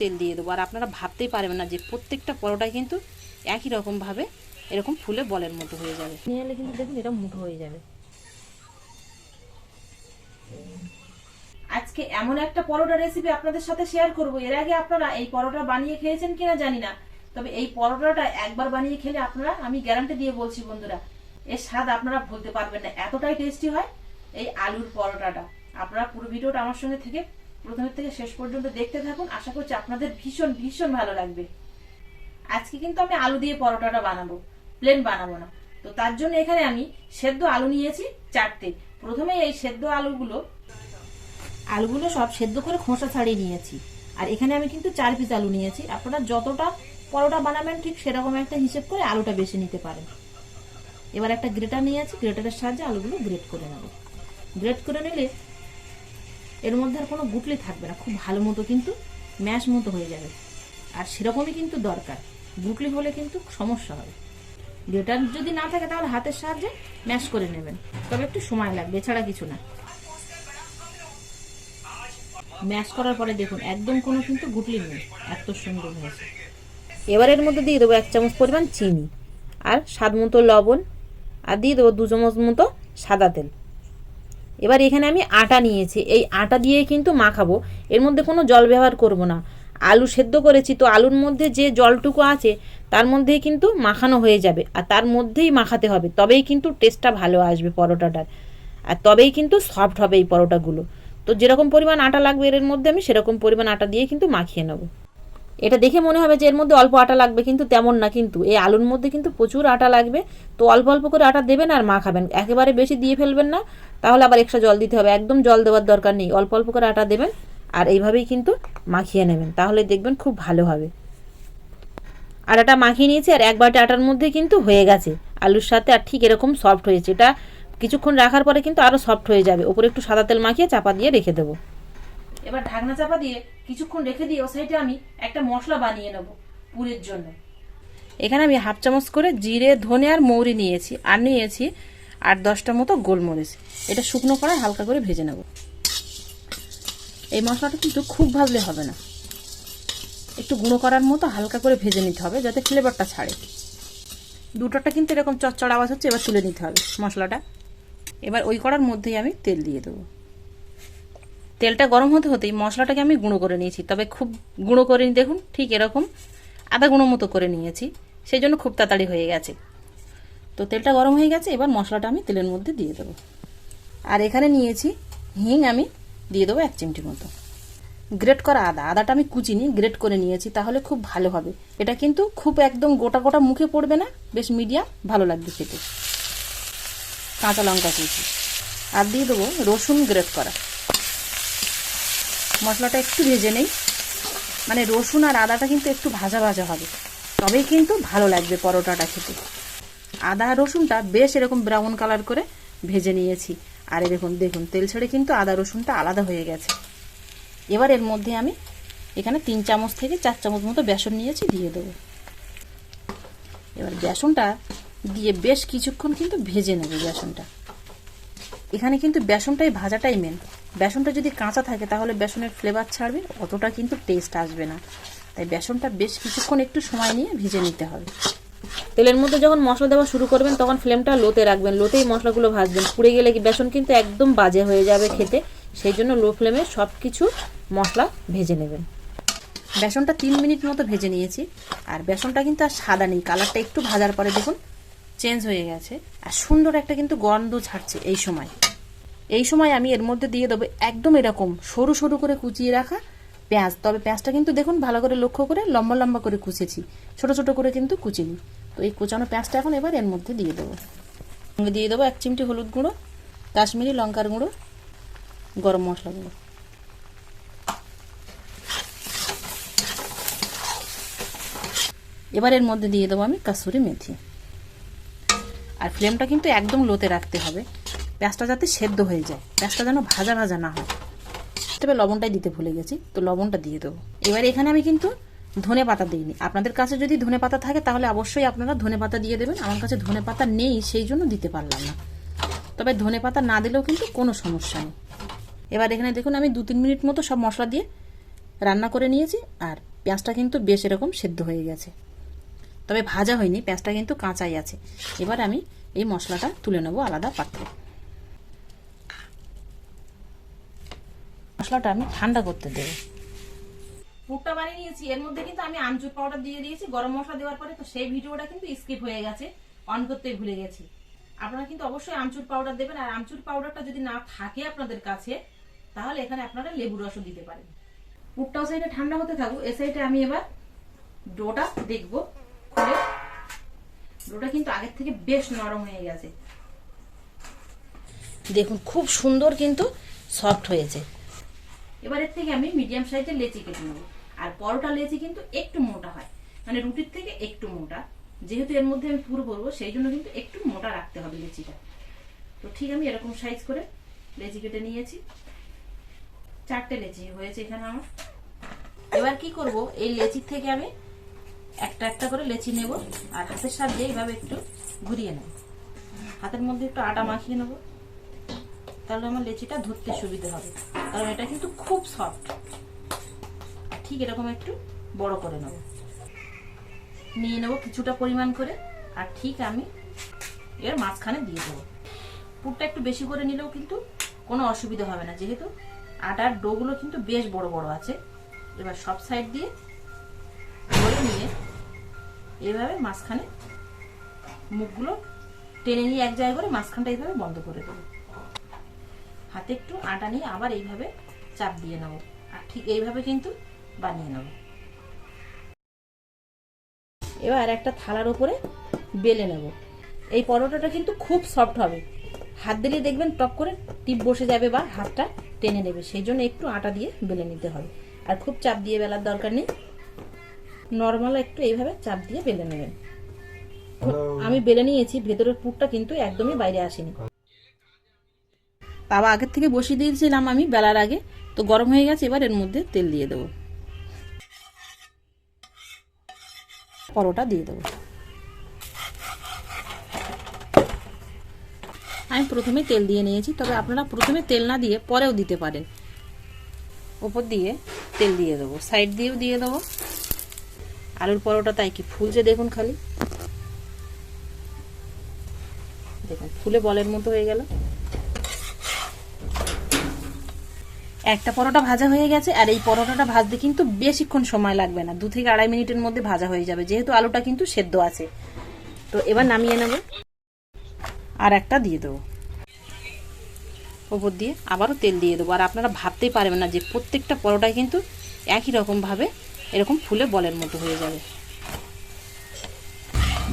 তেল দিয়ে দেবো। আর আপনারা ভাবতেই পারবেন না যে প্রত্যেকটা পরোটাই কিন্তু একই রকমভাবে এরকম ফুলে বলের মতো হয়ে যাবে। নিয়ে এলে কিন্তু দেখুন এটা মুঠো হয়ে যাবে। আজকে এমন একটা পরোটা রেসিপি আপনাদের সাথে শেয়ার করব। এর আগে আপনারা এই পরোটা বানিয়ে খেয়েছেন কিনা জানি না। তবে এই পরোটাটা একবার বানিয়ে খেলে আপনারা আমি গ্যারান্টি দিয়ে বলছি বন্ধুরা এর স্বাদ আপনারা ভুলতে পারবেন না। এতটাই টেস্টি হয় এই আলুর পরোটাটা। আপনারা পুরো ভিডিওটা আমার সঙ্গে থেকে প্রথমের থেকে শেষ পর্যন্ত দেখতে থাকুন। আশা করছি আপনাদের ভীষণ ভীষণ ভালো লাগবে। আজকে কিন্তু আমি আলু দিয়ে পরোটাটা বানাবো। প্লেন বানাবো না। তো তার জন্য এখানে আমি সেদ্ধ আলু নিয়েছি চারটে। প্রথমে এই সেদ্ধ আলুগুলো আলুগুলো সব সেদ্ধ করে খোসা ছাড়িয়ে নিয়েছি। আর এখানে আমি কিন্তু চার পিস আলু নিয়েছি। আপনারা যতটা পরোটা বানাবেন ঠিক সেরকম একটা হিসেব করে আলুটা বেশি নিতে পারেন। এবার একটা গ্রেটার নিয়ে আছি গ্রেটারের সাহায্যে আলুগুলো গ্রেট করে নেব। গ্রেট করে নিলে এর মধ্যে আর কোনো গুটলি থাকবে না, খুব ভালো মতো কিন্তু ম্যাশ মতো হয়ে যাবে। আর সেরকমই কিন্তু দরকার। গুটলি হলে কিন্তু সমস্যা হবে। গ্রেটার যদি না থাকে তাহলে হাতের সাহায্যে ম্যাশ করে নেবেন। তবে একটু সময় লাগবে, এছাড়া কিছু না। ম্যাশ করার পরে দেখুন, একদম কোনো কিন্তু গুটলি নেই, এত সুন্দর হয়েছে। এবার এর মধ্যে দিয়ে দেবো এক চামচ পরিমাণ চিনি, আর স্বাদ মতো লবণ, আর দিয়ে দেবো দু চামচ মতো সাদা তেল। এবার এখানে আমি আটা নিয়েছি। এই আটা দিয়ে কিন্তু মাখাবো। এর মধ্যে কোনো জল ব্যবহার করব না। আলু সেদ্ধ করেছি তো আলুর মধ্যে যে জলটুকু আছে, তার মধ্যেই কিন্তু মাখানো হয়ে যাবে আর তার মধ্যেই মাখাতে হবে। তবেই কিন্তু টেস্টটা ভালো আসবে পরোটাটার। আর তবেই কিন্তু সফট হবে এই পরোটাগুলো। তো যেরকম পরিমাণ আটা লাগবে এর মধ্যে আমি সেরকম পরিমাণ আটা দিয়ে কিন্তু মাখিয়ে নেব। এটা দেখে মনে হবে যে এর মধ্যে অল্প আটা লাগবে, কিন্তু তেমন না কিন্তু। এই আলুর মধ্যে কিন্তু প্রচুর আটা লাগবে। তো অল্প অল্প করে আটা দেবেন আর মাখাবেন একেবারে বেশি দিয়ে ফেলবেন না, তাহলে আবার এক্সট্রা জল দিতে হবে। একদম জল দেওয়ার দরকার নেই। অল্প অল্প করে আটা দেবেন আর এইভাবেই কিন্তু মাখিয়ে নেবেন। তাহলে দেখবেন খুব ভালো হবে। আটাটা মাখিয়ে নিয়েছি আর এক বাটি আটার মধ্যে কিন্তু হয়ে গেছে। আলুর সাথে আর ঠিক এরকম সফট হয়েছে। এটা কিছুক্ষণ রাখার পরে কিন্তু আরও সফট হয়ে যাবে। ওপরে একটু সাদা তেল মাখিয়ে চাপা দিয়ে রেখে দেবো। এবার ঢাকনা চাপা দিয়ে কিছুক্ষণ রেখে দিয়ে ও সাইডে আমি একটা মশলা বানিয়ে নেব পুরের জন্য। এখানে আমি হাফ চামচ করে জিরে, ধনে আর মৌরি নিয়েছি। আর নিয়েছি আর দশটা মতো গোলমরিচ। এটা শুকনো করে হালকা করে ভেজে নেব। এই মশলাটা কিন্তু খুব ভাজলে হবে না। একটু গুঁড়ো করার মতো হালকা করে ভেজে নিতে হবে যাতে ফ্লেভারটা ছাড়ে। দুটোটা কিন্তু এরকম চচ্চড় আওয়াজ হচ্ছে, এবার তুলে নিতে হবে মশলাটা। এবার ওই করার মধ্যেই আমি তেল দিয়ে দেবো। তেলটা গরম হতে হতেই মশলাটাকে আমি গুঁড়ো করে নিয়েছি। তবে খুব গুঁড়ো করে দেখুন, ঠিক এরকম আধা গুঁড়ো মতো করে নিয়েছি। সেই জন্য খুব তাড়াতাড়ি হয়ে গেছে। তো তেলটা গরম হয়ে গেছে, এবার মশলাটা আমি তেলের মধ্যে দিয়ে দেবো। আর এখানে নিয়েছি হিং আমি দিয়ে দেবো এক চিমটি মতো। গ্রেট করা আদা, আদাটা আমি কুচিনি, গ্রেট করে নিয়েছি, তাহলে খুব ভালো হবে। এটা কিন্তু খুব একদম গোটা গোটা মুখে পড়বে না, বেশ মিডিয়াম, ভালো লাগবে খেতে। কাঁচা লঙ্কা কুচি। আর দিয়ে দেবো রসুন গ্রেট করা। মশলাটা একটু ভেজে নেই। মানে রসুন আর আদাটা কিন্তু একটু ভাজা ভাজা হবে। তবেই কিন্তু ভালো লাগবে পরোটাটা খেতে। আদা রসুনটা বেশ এরকম ব্রাউন কালার করে ভেজে নিয়েছি। আর দেখুন দেখুন, তেল ছেড়ে কিন্তু আদা রসুনটা আলাদা হয়ে গেছে। এবার এর মধ্যে আমি এখানে তিন চামচ থেকে চার চামচ মতো বেসন নিয়েছি, দিয়ে দেবো। এবার বেসনটা দিয়ে বেশ কিছুক্ষণ কিন্তু ভেজে নেবে বেসনটা। এখানে কিন্তু বেসনটাই ভাজাটাই মেন বেসনটা যদি কাঁচা থাকে, তাহলে বেসনের ফ্লেভার ছাড়বে, অতটা কিন্তু টেস্ট আসবে না। তাই বেসনটা বেশ কিছুক্ষণ একটু সময় নিয়ে ভেজে নিতে হবে। তেলের মধ্যে যখন মশলা দেওয়া শুরু করবেন, তখন ফ্লেমটা লোতে রাখবেন। লোতেই মশলাগুলো ভাজবেন। পুড়ে গেলে কি বেসন কিন্তু একদম বাজে হয়ে যাবে খেতে। সেই জন্য লো ফ্লেমে সব কিছু মশলা ভেজে নেবেন। বেসনটা তিন মিনিট মতো ভেজে নিয়েছি। আর বেসনটা কিন্তু আর সাদা নেই। কালারটা একটু ভাজার পরে দেখুন, চেঞ্জ হয়ে গেছে। আর সুন্দর একটা কিন্তু গন্ধ ছাড়ছে এই সময়। এই সময় আমি এর মধ্যে দিয়ে দেবো একদম এরকম সরু সরু করে কুচিয়ে রাখা পেঁয়াজ। তবে পেঁয়াজটা কিন্তু দেখুন ভালো করে লক্ষ্য করে লম্বা লম্বা করে কুচেছি। ছোট ছোট করে কিন্তু কুচিনি। তো এই কুচানো পেঁয়াজটা এখন এবার এর মধ্যে দিয়ে দেবো। সঙ্গে দিয়ে দেবো এক চিমটি হলুদ গুঁড়ো, কাশ্মীরি লঙ্কার গুঁড়ো, গরম মশলা গুঁড়ো। এবার এর মধ্যে দিয়ে দেবো আমি কাসুরি মেথি। আর ফ্লেমটা কিন্তু একদম লোতে রাখতে হবে। পেঁয়াজটা যাতে সেদ্ধ হয়ে যায়। পেঁয়াজটা যেন ভাজা ভাজা না হয়। তবে লবণটাই দিতে ভুলে গেছি, তো লবণটা দিয়ে দেবো। এবার এখানে আমি কিন্তু ধনে পাতা দিইনি। আপনাদের কাছে যদি ধনে পাতা থাকে, তাহলে অবশ্যই আপনারা ধনে পাতা দিয়ে দেবেন। আমার কাছে ধনে পাতা নেই, সেই জন্য দিতে পারলাম না। তবে ধনে পাতা না দিলেও কিন্তু কোনো সমস্যা নেই। এবার এখানে দেখুন, আমি দু তিন মিনিট মতো সব মশলা দিয়ে রান্না করে নিয়েছি, আর পেঁয়াজটা কিন্তু বেশ এরকম সেদ্ধ হয়ে গেছে। তবে ভাজা হয়নি, পেঁয়াজটা কিন্তু কাঁচাই আছে। এবার আমি এই মশলাটা তুলে নেব আলাদা পাত্রে। মশলাটা আমি ঠান্ডা করতে দেবো। পুরটা বানিয়ে নিয়েছি। এর মধ্যে কিন্তু আমি আমচুর পাউডার দিয়ে দিয়েছি। গরম মশলা দেওয়ার পরে তো সেই ভিডিওটা কিন্তু স্কিপ হয়ে গেছে। অন করতে ভুলে গেছি। আপনারা কিন্তু অবশ্যই আমচুর পাউডার দেবেন। আর আমচুর পাউডারটা যদি না থাকে আপনাদের কাছে তাহলে এখানে আপনারা লেবু রসও দিতে পারেন। পুরটাও সাইডে ঠান্ডা হতে থাকুক। এ সাইডে আমি এবার ডোটা দেখব খুলে। ডোটা কিন্তু আগের থেকে বেশ নরম হয়ে গেছে। দেখুন খুব সুন্দর কিন্তু সফট হয়েছে। এবার এর থেকে আমি মিডিয়াম সাইজের লেচি কেটে নেব। আর পরোটা লেচি কিন্তু একটু মোটা হয়। মানে রুটির থেকে একটু মোটা। যেহেতু এর মধ্যে আমি পুরো করব সেই জন্য কিন্তু একটু মোটা রাখতে হবে লেচিটা। তো ঠিক আমি এরকম সাইজ করে লেচি কেটে নিয়েছি। চারটে লেচি হয়েছে এখানে আমার। এবার কি করব? এই লেচির থেকে আমি একটা একটা করে লেচি নেব। আর হাতের সাহায্যে এইভাবে একটু ঘুরিয়ে নেব। হাতের মধ্যে একটু আটা মাখিয়ে নেব। তাহলে আমার লেচিটা ধরতে সুবিধা হবে। কারণ এটা কিন্তু খুব সফট ঠিক এরকম একটু বড় করে নেব। নিয়ে নেব কিছুটা পরিমাণ করে, আর ঠিক আমি এর মাঝখানে দিয়ে দেবো। পুরটা একটু বেশি করে নিলেও কিন্তু কোনো অসুবিধা হবে না। যেহেতু আটার ডোগুলো কিন্তু বেশ বড় বড় আছে। এবার সব সাইড দিয়ে ধরে নিয়ে এভাবে মাঝখানে মুখগুলো টেনে নিয়ে এক জায়গায় করে মাঝখানটা এইভাবে বন্ধ করে দেবো। হাতে একটু আটা নিয়ে আবার এইভাবে চাপ দিয়ে নেব। আর ঠিক এইভাবে কিন্তু বানিয়ে নেব। এবার একটা থালার উপরে বেলে নেব। এই পরোটাটা কিন্তু খুব সফট হবে। হাত দিলে দেখবেন টক করে টিপ বসে যাবে বা হাতটা টেনে নেবে। সেই জন্য একটু আটা দিয়ে বেলে নিতে হবে। আর খুব চাপ দিয়ে বেলার দরকার নেই। নর্মাল একটু এইভাবে চাপ দিয়ে বেলে নেবেন। আমি বেলে নিয়েছি ভেতরের পুরটা কিন্তু একদমই বাইরে আসেনি। তাওয়া আগের থেকে বসিয়ে দিয়েছিলাম আমি বেলার আগে। তো গরম হয়ে গেছে, এবার এর মধ্যে তেল দিয়ে দেবো। পরোটা দিয়ে দেবো। আমি প্রথমে তেল দিয়ে নিয়েছি, তবে আপনারা প্রথমে তেল না দিয়ে পরেও দিতে পারেন। ওপর দিয়ে তেল দিয়ে দেবো, সাইড দিয়েও দিয়ে দেবো। আলুর পরোটা তাই কি ফুলছে দেখুন খালি। দেখুন, ফুলে বলের মতো হয়ে গেল। একটা পরোটা ভাজা হয়ে গেছে, আর এই পরোটাটা ভাজতে কিন্তু বেশিক্ষণ সময় লাগবে না। দু থেকে আড়াই মিনিটের মধ্যে ভাজা হয়ে যাবে, যেহেতু আলুটা কিন্তু সেদ্ধ আছে। তো এবার নামিয়ে নেব। আর একটা দিয়ে দেবো। ওপর দিয়ে আবারও তেল দিয়ে দেবো। আর আপনারা ভাবতেই পারবেন না যে প্রত্যেকটা পরোটায় কিন্তু একই রকমভাবে এরকম ফুলে বলের মতো হয়ে যাবে।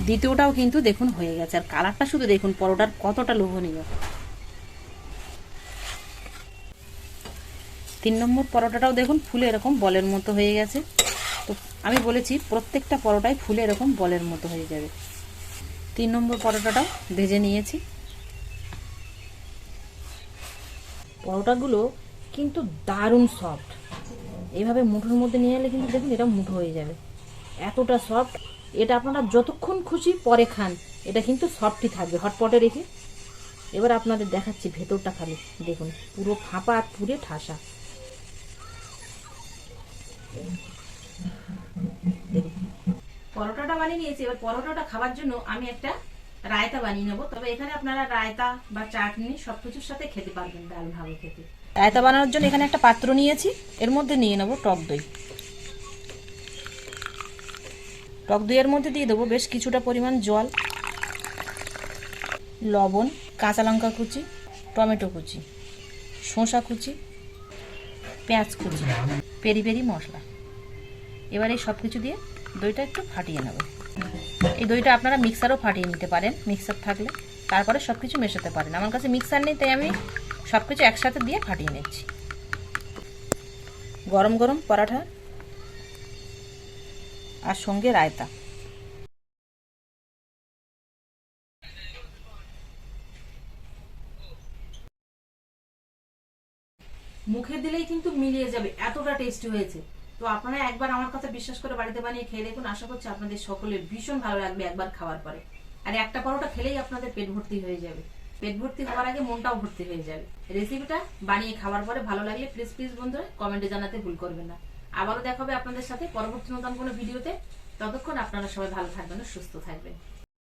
দ্বিতীয়টাও কিন্তু দেখুন হয়ে গেছে। আর কালারটা শুধু দেখুন, পরোটার কতটা লোভনীয়। তিন নম্বর পরোটাটাও দেখুন ফুলে এরকম বলের মতো হয়ে গেছে। তো আমি বলেছি প্রত্যেকটা পরোটাই ফুলে এরকম বলের মতো হয়ে যাবে। তিন নম্বর পরোটাটাও ভেজে নিয়েছি। পরোটাগুলো কিন্তু দারুণ সফট এইভাবে মুঠোর মধ্যে নিয়ে এলে কিন্তু দেখুন এটা মুঠো হয়ে যাবে। এতটা সফট এটা আপনারা যতক্ষণ খুশি পরে খান, এটা কিন্তু সফটই থাকবে। হটপটে রেখে এবার আপনাদের দেখাচ্ছি ভেতরটা খালি। দেখুন, পুরো ফাঁপা আর পুরে ঠাসা। পরোটাটা বানিয়ে নিয়েছি। এবার পরোটাটা খাবার জন্য আমি একটা রায়তা বানিয়ে নেব। তবে এখানে আপনারা রায়তা বা চাটনি সবকিছুর সাথে খেতে পারবেন ডাল ভালো খেতে। রায়তা বানানোর জন্য এখানে একটা পাত্র নিয়েছি। এর মধ্যে নিয়ে নেব টক দই। টক দইয়ের মধ্যে দিয়ে দেবো বেশ কিছুটা পরিমাণ জল, লবণ, কাঁচা লঙ্কা কুচি, টমেটো কুচি, শসা কুচি, পেঁয়াজ কুচি। পেরি পেরি মশলা। এবার এই সব কিছু দিয়ে দইটা একটু ফাটিয়ে নেব। এই দইটা আপনারা মিক্সারও ফাটিয়ে নিতে পারেন। মিক্সার থাকলে তারপরে সব কিছু মেশাতে পারেন। আমার কাছে মিক্সার নেই, তাই আমি সব কিছু একসাথে দিয়ে ফাটিয়ে নিচ্ছি। গরম গরম পরাঠা আর সঙ্গে রায়তা। মুখে দিলেই কিন্তু মিলিয়ে যাবে, এতটা টেস্টি হয়েছে। তো আপনারা একবার আমার কথা বিশ্বাস করে বাড়িতে বানিয়ে খেয়ে দেখুন, আশা করছি আপনাদের সকলের ভীষণ ভালো লাগবে একবার খাওয়ার পরে। আর একটা পরোটা খেলেই আপনাদের পেট ভর্তি হয়ে যাবে। পেট ভর্তি হওয়ার আগে মনটাও ভর্তি হয়ে যাবে। রেসিপিটা বানিয়ে খাওয়ার পরে ভালো লাগলে প্লিজ প্লিজ বন্ধুরা কমেন্টে জানাতে ভুল করবেন না। আবারও দেখা হবে আপনাদের সাথে পরবর্তী নতুন কোনো ভিডিওতে ততক্ষণ আপনারা সবাই ভালো থাকবেন, সুস্থ থাকবেন।